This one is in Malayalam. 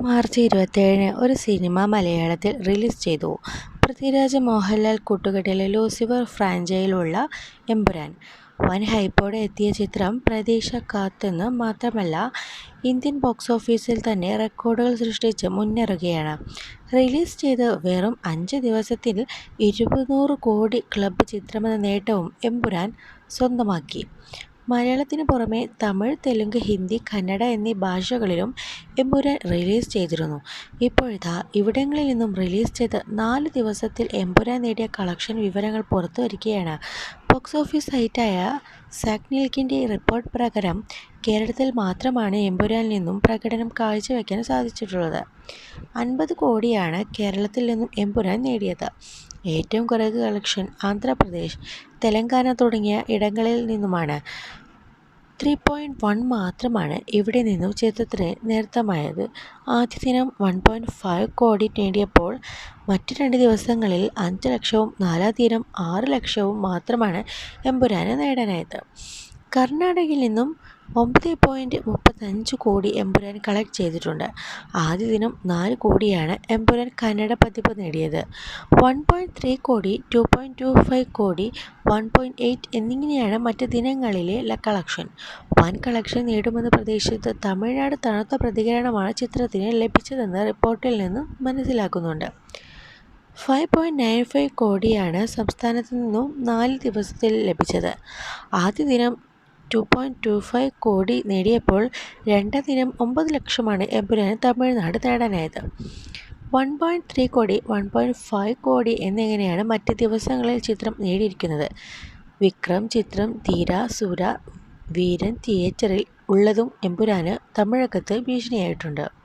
മാർച്ച് ഇരുപത്തേഴിന് ഒരു സിനിമ മലയാളത്തിൽ റിലീസ് ചെയ്തു. പൃഥ്വിരാജ്, മോഹൻലാൽ കൂട്ടുകെട്ടിലെ ലൂസിഫർ ഫ്രാഞ്ചൈലുള്ള എമ്പുരാൻ. വൻ ഹൈപ്പോടെ എത്തിയ ചിത്രം പ്രതീക്ഷ കാത്തെന്ന് മാത്രമല്ല ഇന്ത്യൻ ബോക്സ് ഓഫീസിൽ തന്നെ റെക്കോർഡുകൾ സൃഷ്ടിച്ച് മുന്നേറുകയാണ്. റിലീസ് ചെയ്ത് വെറും അഞ്ച് ദിവസത്തിൽ ഇരുന്നൂറ് കോടി ക്ലബ് ചിത്രമെന്ന നേട്ടവും എമ്പുരാൻ സ്വന്തമാക്കി. മലയാളത്തിനു പുറമെ തമിഴ്, തെലുങ്ക്, ഹിന്ദി, കന്നഡ എന്നീ ഭാഷകളിലും എമ്പുരാൻ റിലീസ് ചെയ്തിരുന്നു. ഇപ്പോഴിതാ ഇവിടങ്ങളിൽ നിന്നും റിലീസ് ചെയ്ത് നാല് ദിവസത്തിൽ എമ്പുരാൻ നേടിയ കളക്ഷൻ വിവരങ്ങൾ പുറത്തുവരികയാണ്. ബോക്സോഫീസ് സൈറ്റായ സാക്നിൽക്കിന്റെ റിപ്പോർട്ട് പ്രകാരം കേരളത്തിൽ മാത്രമാണ് എമ്പുരാനിൽ നിന്നും പ്രകടനം കാഴ്ചവെക്കാൻ സാധിച്ചിട്ടുള്ളത്. അൻപത് കോടിയാണ് കേരളത്തിൽ നിന്നും എമ്പുരാൻ നേടിയത്. ഏറ്റവും കുറവ് കളക്ഷൻ ആന്ധ്രാപ്രദേശ്, തെലങ്കാന തുടങ്ങിയ ഇടങ്ങളിൽ നിന്നുമാണ്. ത്രീ പോയിന്റ് വൺ മാത്രമാണ് ഇവിടെ നിന്നും ചിത്രത്തിന് ആദ്യ ദിനം വൺ പോയിന്റ് ഫൈവ് കോടി നേടിയപ്പോൾ മറ്റ് രണ്ട് ദിവസങ്ങളിൽ അഞ്ച് ലക്ഷവും നാലാം ദിനം ആറ് ലക്ഷവും മാത്രമാണ് എമ്പുരാന് നേടാനായത്. കർണാടകയിൽ നിന്നും ഒമ്പത് പോയിന്റ് മുപ്പത്തഞ്ച് കോടി എമ്പുരാൻ കളക്ട് ചെയ്തിട്ടുണ്ട്. ആദ്യ ദിനം നാല് കോടിയാണ് എമ്പുരാൻ കന്നഡ പതിപ്പ് നേടിയത്. വൺ പോയിന്റ് ത്രീ കോടി, ടു പോയിന്റ് ടു ഫൈവ് കോടി, വൺ പോയിന്റ് എയ്റ്റ് എന്നിങ്ങനെയാണ് മറ്റ് ദിനങ്ങളിലെ കളക്ഷൻ. വൻ കളക്ഷൻ നേടുമെന്ന് പ്രതീക്ഷിച്ച് തമിഴ്നാട് തണുത്ത പ്രതികരണമാണ് ചിത്രത്തിന് ലഭിച്ചതെന്ന് റിപ്പോർട്ടിൽ നിന്നും മനസ്സിലാക്കുന്നുണ്ട് ഫൈവ് പോയിന്റ് നയൻ ഫൈവ് കോടിയാണ് സംസ്ഥാനത്ത് നിന്നും നാല് ദിവസത്തിൽ ലഭിച്ചത്. ആദ്യദിനം ടു പോയിന്റ് ടു ഫൈവ് കോടി നേടിയപ്പോൾ രണ്ടാം ദിനം ഒമ്പത് ലക്ഷമാണ് എമ്പുരാന് തമിഴ്നാട് നേടാനായത്. വൺ പോയിന്റ് ത്രീ കോടി, വൺ പോയിന്റ് ഫൈവ് കോടി എന്നിങ്ങനെയാണ് മറ്റ് ദിവസങ്ങളിൽ ചിത്രം നേടിയിരിക്കുന്നത്. വിക്രം ചിത്രം ധീര, സുര, വീരൻ തിയേറ്ററിൽ ഉള്ളതും എമ്പുരാന് തമിഴകത്ത് ഭീഷണിയായിട്ടുണ്ട്.